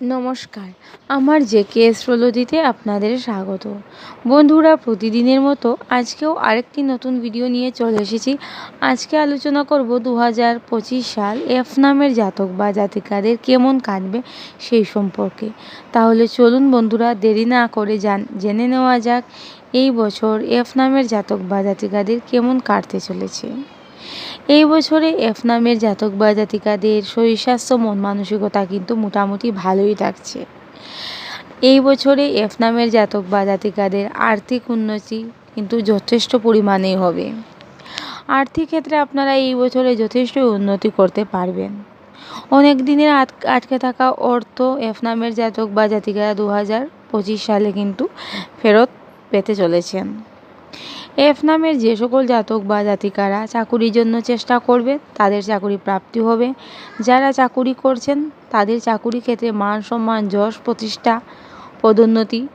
নমস্কার। আমার যে কে অ্যাস্ট্রোলজিতে আপনাদের স্বাগত। বন্ধুরা, প্রতিদিনের মতো আজকেও আরেকটি নতুন ভিডিও নিয়ে চলে এসেছি। আজকে আলোচনা করব দু হাজার পঁচিশ সাল এফ নামের জাতক বা জাতিকাদের কেমন কাটবে সেই সম্পর্কে। তাহলে চলুন বন্ধুরা, দেরি না করে জান, জেনে নেওয়া যাক, এই বছর এফ নামের জাতক বা জাতিকাদের কেমন কাটতে চলেছে। এই বছরে এফ নামের জাতক বা জাতিকাদের শরীর স্বাস্থ্য, মন মানসিকতা কিন্তু মোটামুটি ভালোই থাকছে। এই বছরে এফ নামের জাতক বা জাতিকাদের আর্থিক উন্নতি কিন্তু যথেষ্ট পরিমাণেই হবে। আর্থিক ক্ষেত্রে আপনারা এই বছরে যথেষ্ট উন্নতি করতে পারবেন। অনেক দিনের আটকে থাকা অর্থ এফ নামের জাতক বা জাতিকারা দু হাজার পঁচিশ সালে কিন্তু ফেরত পেতে চলেছেন। এফ নামের যে সকল জাতক বা জাতিকারা চাকুরির জন্য চেষ্টা করবে, তাদের চাকুরি প্রাপ্তি হবে। যারা চাকুরি করছেন, তাদের চাকুরি ক্ষেত্রে মান সম্মান, যশ প্রতিষ্ঠা, পদোন্নতি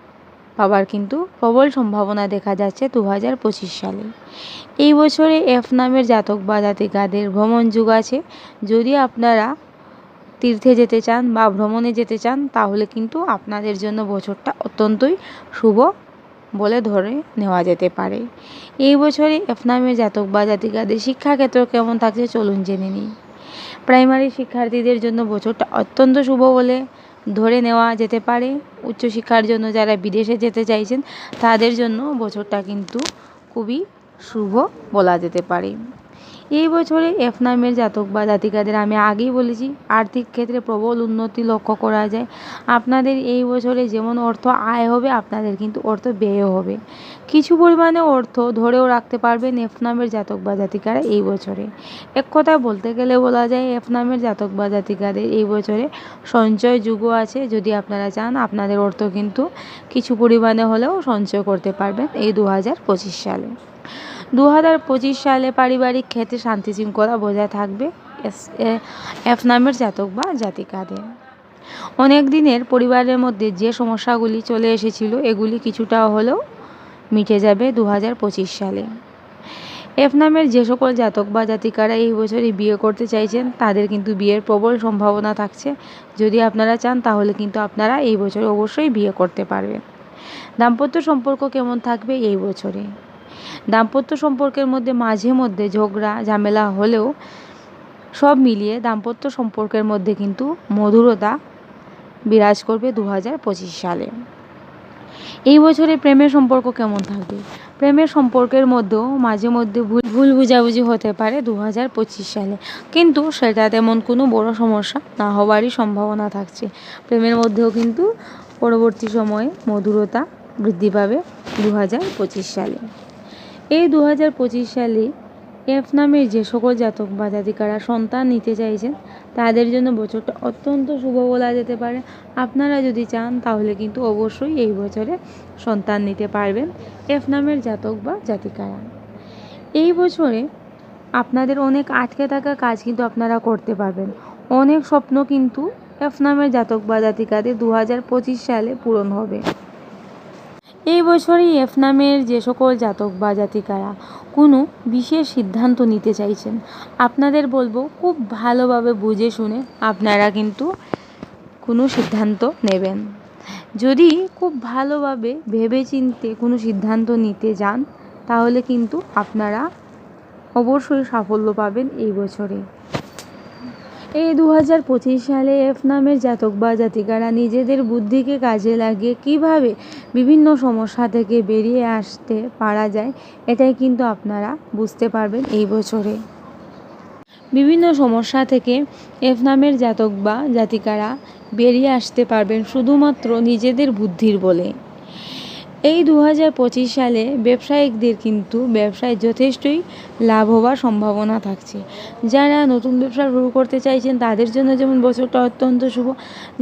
পাওয়ার কিন্তু প্রবল সম্ভাবনা দেখা যাচ্ছে দু হাজার পঁচিশ সালে। এই বছরে এফ নামের জাতক বা জাতিকাদের ভ্রমণ যুগ আছে। যদি আপনারা তীর্থে যেতে চান বা ভ্রমণে যেতে চান, তাহলে কিন্তু আপনাদের জন্য বছরটা অত্যন্তই শুভ বলে ধরে নেওয়া যেতে পারে। এই বছরে এফনামে জাতক বা জাতিকাদের শিক্ষাক্ষেত্র কেমন থাকছে চলুন জেনে নিই। প্রাইমারি শিক্ষার্থীদের জন্য বছরটা অত্যন্ত শুভ বলে ধরে নেওয়া যেতে পারে। উচ্চশিক্ষার জন্য যারা বিদেশে যেতে চাইছেন, তাদের জন্য বছরটা কিন্তু খুবই শুভ বলা যেতে পারে। এই বছরে এফ নামের জাতক বা জাতিকাদের আমি আগেই বলেছি, আর্থিক ক্ষেত্রে প্রবল উন্নতি লক্ষ্য করা যায়। আপনাদের এই বছরে যেমন অর্থ আয় হবে, আপনাদের কিন্তু অর্থ ব্যয়ও হবে। কিছু পরিমাণে অর্থ ধরেও রাখতে পারবেন এফ নামের জাতক বা জাতিকারা এই বছরে। এক কথায় বলতে গেলে বলা যায় এফ নামের জাতক বা জাতিকাদের এই বছরে সঞ্চয় যুগও আছে। যদি আপনারা চান, আপনাদের অর্থ কিন্তু কিছু পরিমাণে হলেও সঞ্চয় করতে পারবেন এই দু হাজার পঁচিশ সালে। দু হাজার পঁচিশ সালে পারিবারিক ক্ষেত্রে শান্তি শৃঙ্খলা বজায় থাকবে। এফ নামের জাতক বা জাতিকাদের। অনেক দিনের পরিবারের মধ্যে যে সমস্যাগুলি চলে এসেছিল, এগুলি কিছুটা হলেও মিটে যাবে দু হাজার পঁচিশ সালে। এফ নামের যে সকল জাতক বা জাতিকারা এই বছরই বিয়ে করতে চাইছেন, তাদের কিন্তু বিয়ের প্রবল সম্ভাবনা থাকছে। যদি আপনারা চান, তাহলে কিন্তু আপনারা এই বছর অবশ্যই বিয়ে করতে পারবেন। দাম্পত্য সম্পর্ক কেমন থাকবে এই বছরে? দাম্পত্য সম্পর্কের মধ্যে মাঝে মধ্যে ঝগড়া, ঝামেলা হলেও সব মিলিয়ে দাম্পত্য সম্পর্কের মধ্যে কিন্তু মধুরতা বিরাজ করবে দু সালে। এই বছরে প্রেমের সম্পর্ক কেমন থাকবে? প্রেমের সম্পর্কের মধ্যেও মাঝে মধ্যে ভুল ভুল বুঝাবুঝি হতে পারে দু হাজার পঁচিশ সালে। কিন্তু সেটা তেমন কোনো বড় সমস্যা না হওয়ারই সম্ভাবনা থাকছে। প্রেমের মধ্যেও কিন্তু পরবর্তী সময়ে মধুরতা বৃদ্ধি পাবে দু হাজার পঁচিশ সালে। এই দু হাজার পঁচিশ সালে এফ নামের যে সকল জাতক বা জাতিকারা সন্তান নিতে চাইছেন, তাদের জন্য বছরটা অত্যন্ত শুভ বলা যেতে পারে। আপনারা যদি চান, তাহলে কিন্তু অবশ্যই এই বছরে সন্তান নিতে পারবেন এফ নামের জাতক বা জাতিকারা। এই বছরে আপনাদের অনেক আটকে থাকা কাজ কিন্তু আপনারা করতে পারবেন। অনেক স্বপ্ন কিন্তু এফ নামের জাতক বা জাতিকাদের দু হাজার পঁচিশ সালে পূরণ হবে। এই বছরই এফ নামের যে সকল জাতক বা জাতিকারা কোনো বিশেষ সিদ্ধান্ত নিতে চাইছেন, আপনাদের বলব খুব ভালোভাবে বুঝে শুনে আপনারা কিন্তু কোনো সিদ্ধান্ত নেবেন। যদি খুব ভালোভাবে ভেবে চিনতে কোনো সিদ্ধান্ত নিতে যান, তাহলে কিন্তু আপনারা অবশ্যই সাফল্য পাবেন এই বছরে। এই দু হাজার পঁচিশ সালে এফ নামের জাতক বা জাতিকারা নিজেদের বুদ্ধিকে কাজে লাগিয়ে কীভাবে বিভিন্ন সমস্যা থেকে বেরিয়ে আসতে পারা যায়, এটাই কিন্তু আপনারা বুঝতে পারবেন এই বছরে। বিভিন্ন সমস্যা থেকে এফ নামের জাতক বা জাতিকারা বেরিয়ে আসতে পারবেন শুধুমাত্র নিজেদের বুদ্ধির বলে। এই দু হাজার পঁচিশ সালে ব্যবসায়িকদের কিন্তু ব্যবসায় যথেষ্টই লাভ হওয়ার সম্ভাবনা থাকছে। যারা নতুন ব্যবসা শুরু করতে চাইছেন, তাদের জন্য যেমন বছরটা অত্যন্ত শুভ,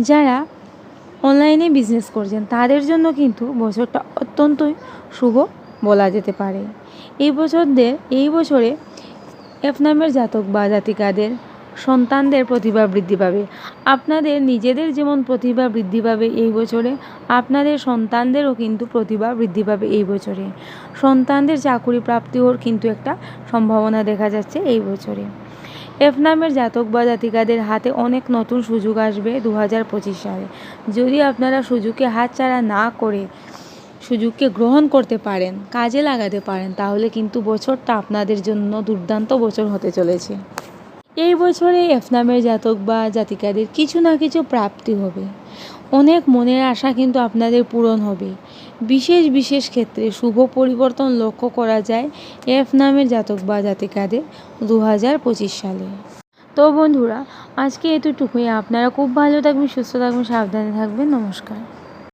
যারা অনলাইনে বিজনেস করছেন, তাদের জন্য কিন্তু বছরটা অত্যন্তই শুভ বলা যেতে পারে। এই বছরদের, এই বছরে এফ নামের জাতক বা জাতিকাদের সন্তানদের প্রতিভা বৃদ্ধি পাবে। আপনাদের নিজেদের যেমন প্রতিভা বৃদ্ধি পাবে এই বছরে, আপনাদের সন্তানদেরও কিন্তু প্রতিভা বৃদ্ধি পাবে এই বছরে। সন্তানদের চাকুরি প্রাপ্তিও কিন্তু একটা সম্ভাবনা দেখা যাচ্ছে এই বছরে। এফ নামের জাতক বা জাতিকাদের হাতে অনেক নতুন সুযোগ আসবে দু হাজার পঁচিশ সালে। যদি আপনারা সুযোগকে হাতছাড়া না করে, সুযোগকে গ্রহণ করতে পারেন, কাজে লাগাতে পারেন, তাহলে কিন্তু বছরটা আপনাদের জন্য দুর্দান্ত বছর হতে চলেছে। এই বছরে এফ নামের জাতক বা জাতিকাদের কিছু না কিছু প্রাপ্তি হবে। অনেক মনের আশা কিন্তু আপনাদের পূরণ হবে। বিশেষ বিশেষ ক্ষেত্রে শুভ পরিবর্তন লক্ষ্য করা যায় এফ নামের জাতক বা জাতিকাদের দু হাজার পঁচিশ সালে। তো বন্ধুরা, আজকে এতটুকুই। আপনারা খুব ভালো থাকবেন, সুস্থ থাকবেন, সাবধানে থাকবেন। নমস্কার।